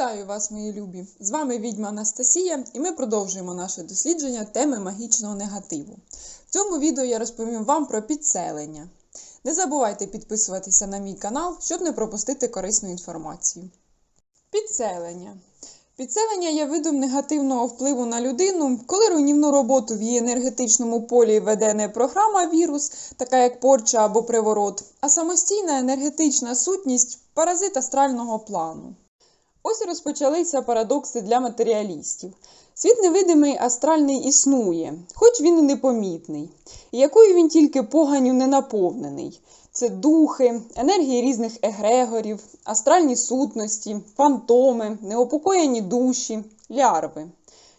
Вітаю вас, мої любі! З вами відьма Анастасія, і ми продовжуємо наше дослідження теми магічного негативу. В цьому відео я розповім вам про підселення. Не забувайте підписуватися на мій канал, щоб не пропустити корисну інформацію. Підселення. Підселення є видом негативного впливу на людину, коли руйнівну роботу в її енергетичному полі веде не програма вірус, така як порча або приворот, а самостійна енергетична сутність паразит астрального плану. Ось і розпочалися парадокси для матеріалістів. Світ невидимий астральний існує, хоч він і непомітний. І якою він тільки поганю не наповнений. Це духи, енергії різних егрегорів, астральні сутності, фантоми, неупокоєні душі, лярви.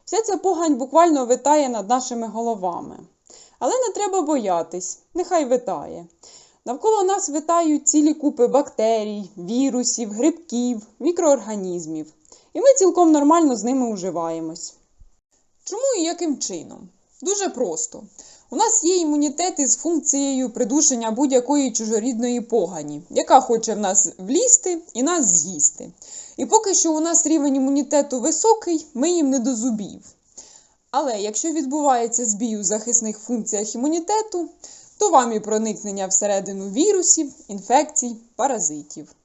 Вся ця погань буквально витає над нашими головами. Але не треба боятись, нехай витає. Навколо нас витають цілі купи бактерій, вірусів, грибків, мікроорганізмів. І ми цілком нормально з ними уживаємось. Чому і яким чином? Дуже просто. У нас є імунітет із функцією придушення будь-якої чужорідної погані, яка хоче в нас влізти і нас з'їсти. І поки що у нас рівень імунітету високий, ми їм не до зубів. Але якщо відбувається збій у захисних функціях імунітету, то вам і проникнення всередину вірусів, інфекцій, паразитів.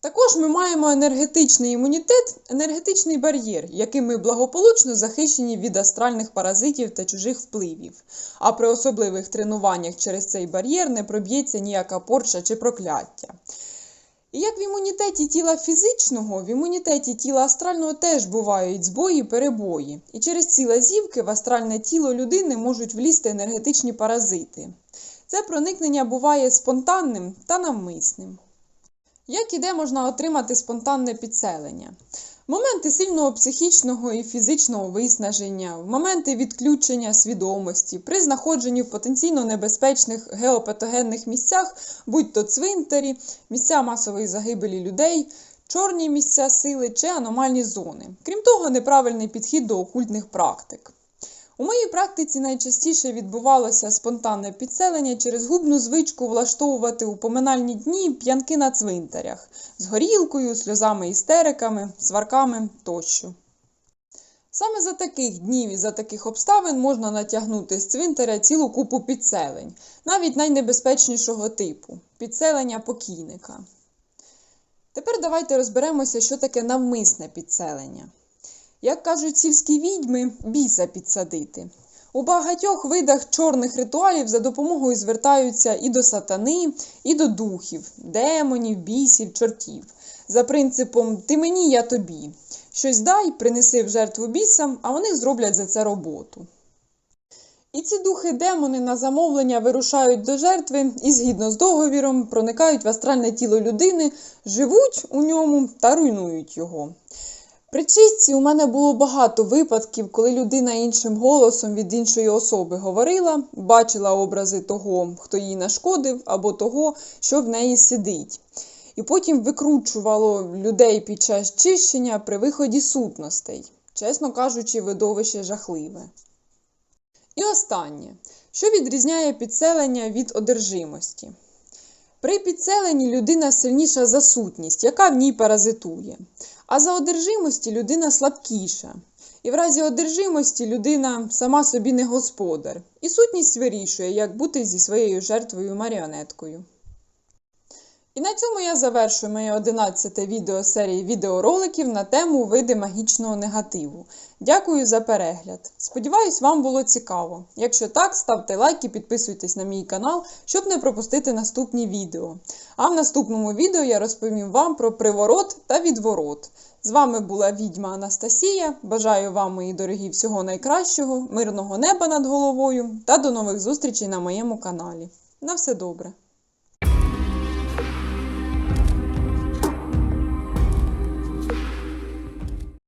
Також ми маємо енергетичний імунітет, енергетичний бар'єр, яким ми благополучно захищені від астральних паразитів та чужих впливів. А при особливих тренуваннях через цей бар'єр не проб'ється ніяка порча чи прокляття. І як в імунітеті тіла фізичного, в імунітеті тіла астрального теж бувають збої, перебої. І через ці лазівки в астральне тіло людини можуть влізти енергетичні паразити. Це проникнення буває спонтанним та навмисним. Як і де можна отримати спонтанне підселення? Моменти сильного психічного і фізичного виснаження, моменти відключення свідомості, при знаходженні в потенційно небезпечних геопатогенних місцях, будь то цвинтарі, місця масової загибелі людей, чорні місця сили чи аномальні зони. Крім того, неправильний підхід до окультних практик. У моїй практиці найчастіше відбувалося спонтанне підселення через губну звичку влаштовувати у поминальні дні п'янки на цвинтарях з горілкою, сльозами істериками, сварками тощо. Саме за таких днів і за таких обставин можна натягнути з цвинтаря цілу купу підселень, навіть найнебезпечнішого типу підселення покійника. Тепер давайте розберемося, що таке навмисне підселення. Як кажуть сільські відьми, біса підсадити. У багатьох видах чорних ритуалів за допомогою звертаються і до сатани, і до духів, демонів, бісів, чортів. За принципом ти мені, я тобі. Щось дай, принеси в жертву бісам, а вони зроблять за це роботу. І ці духи-демони на замовлення вирушають до жертви і, згідно з договіром, проникають в астральне тіло людини, живуть у ньому та руйнують його. При чистці у мене було багато випадків, коли людина іншим голосом від іншої особи говорила, бачила образи того, хто їй нашкодив, або того, що в неї сидить. І потім викручувало людей під час чищення при виході сутностей. Чесно кажучи, видовище жахливе. І останнє, що відрізняє підселення від одержимості. При підселенні людина сильніша за сутність, яка в ній паразитує. А за одержимості людина слабкіша. І в разі одержимості людина сама собі не господар. І сутність вирішує, як бути зі своєю жертвою маріонеткою. І на цьому я завершую моє 11 відео серії відеороликів на тему види магічного негативу. Дякую за перегляд. Сподіваюсь, вам було цікаво. Якщо так, ставте лайк і підписуйтесь на мій канал, щоб не пропустити наступні відео. А в наступному відео я розповім вам про приворот та відворот. З вами була відьма Анастасія. Бажаю вам, мої дорогі, всього найкращого, мирного неба над головою та до нових зустрічей на моєму каналі. На все добре!